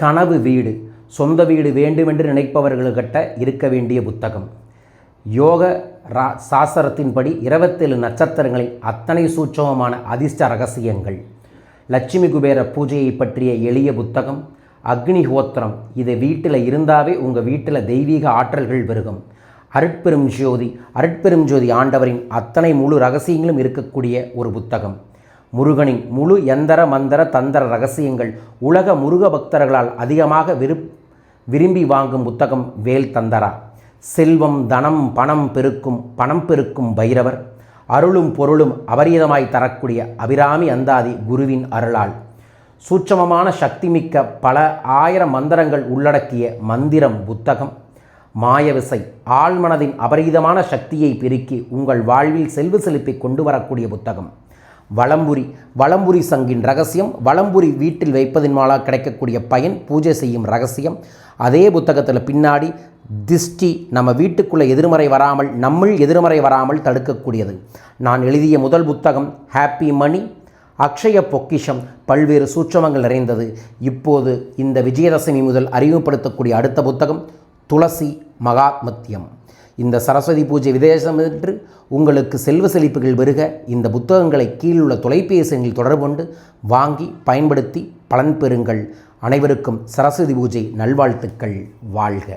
கனவு வீடு சொந்த வீடு வேண்டுமென்று நினைப்பவர்களுக்கிட்ட இருக்க வேண்டிய புத்தகம். யோக ரா சாஸ்திரத்தின்படி இருபத்தேழு நட்சத்திரங்களின் அத்தனை சூட்சமமான அதிர்ஷ்ட ரகசியங்கள். லட்சுமி குபேர பூஜையை பற்றிய எளிய புத்தகம். அக்னிஹோத்திரம் இது வீட்டில் இருந்தாவே உங்கள் வீட்டில் தெய்வீக ஆற்றல்கள் பெருகும். அருட்பெரும் ஜோதி அருட்பெரும் ஜோதி ஆண்டவரின் அத்தனை முழு ரகசியங்களும் இருக்கக்கூடிய ஒரு புத்தகம். முருகனின் முழு எந்தர மந்திர தந்திர ரகசியங்கள் உலக முருக பக்தர்களால் அதிகமாக விரு விரும்பி வாங்கும் புத்தகம் வேல் தந்தரா. செல்வம் தனம் பணம் பெருக்கும் பணம் பெருக்கும் பைரவர். அருளும் பொருளும் அபரீதமாய் தரக்கூடிய அபிராமி அந்தாதி குருவின் அருளால். சூட்சமமான சக்திமிக்க பல ஆயிரம் மந்திரங்கள் உள்ளடக்கிய மந்திரம் புத்தகம். மாயவிசை ஆழ்மனதின் அபரீதமான சக்தியை பெருக்கி உங்கள் வாழ்வில் செல்வ செழிப்பை கொண்டு வரக்கூடிய புத்தகம். வளம்புரி வளம்புரி சங்கின் ரகசியம் வளம்புரி வீட்டில் வைப்பதன் மூலம் கிடைக்கக்கூடிய பயன் பூஜை செய்யும் ரகசியம். அதே புத்தகத்தில் பின்னாடி திஷ்டி நம்ம வீட்டுக்குள்ளே எதிர்மறை வராமல் நம்மள் எதிர்மறை வராமல் தடுக்கக்கூடியது. நான் எழுதிய முதல் புத்தகம் ஹாப்பி மணி அக்ஷய பொக்கிஷம் பல்வேறு சூட்சமங்கள் நிறைந்தது. இப்போது இந்த விஜயதசமி முதல் அறிமுகப்படுத்தக்கூடிய அடுத்த புத்தகம் துளசி மகாத்மத்தியம். இந்த சரஸ்வதி பூஜை விதேசம் என்று உங்களுக்கு செல்வ செழிப்புகள் பெருக இந்த புத்தகங்களை கீழுள்ள தொலைபேசி எண்ணில் தொடர்பு கொண்டு வாங்கி பயன்படுத்தி பலன் பெறுங்கள். அனைவருக்கும் சரஸ்வதி பூஜை நல்வாழ்த்துக்கள் வாழ்க.